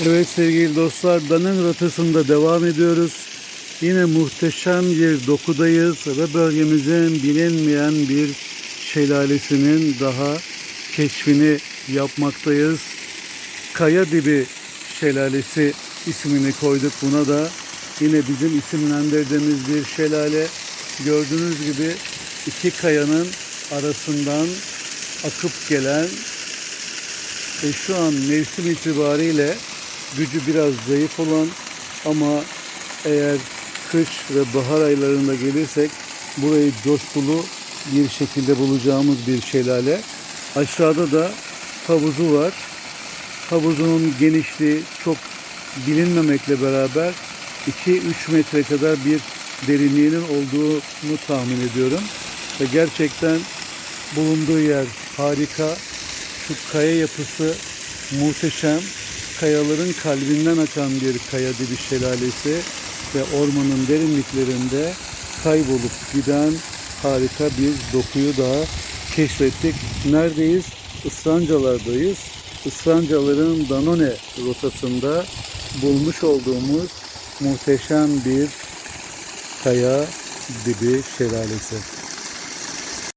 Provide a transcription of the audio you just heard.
Evet sevgili dostlar Danın rotasında devam ediyoruz. Yine muhteşem bir dokudayız ve bölgemizin bilinmeyen bir şelalesinin daha keşfini yapmaktayız. Kaya Dibi Şelalesi ismini koyduk buna da. Yine bizim isimlendirdiğimiz bir şelale. Gördüğünüz gibi iki kayanın arasından akıp gelen e, şu an mevsim itibariyle gücü biraz zayıf olan ama eğer kış ve bahar aylarında gelirsek burayı coşkulu bir şekilde bulacağımız bir şelale. Aşağıda da havuzu var. Havuzunun genişliği çok bilinmemekle beraber 2-3 metre kadar bir derinliğinin olduğunu tahmin ediyorum. Ve gerçekten bulunduğu yer harika. Şu kaya yapısı muhteşem. Kayaların kalbinden akan bir kaya dibi şelalesi ve ormanın derinliklerinde kaybolup giden harika bir dokuyu daha keşfettik. Neredeyiz? Israncalardayız. Israncaların Danone rotasında bulmuş olduğumuz muhteşem bir kaya dibi şelalesi.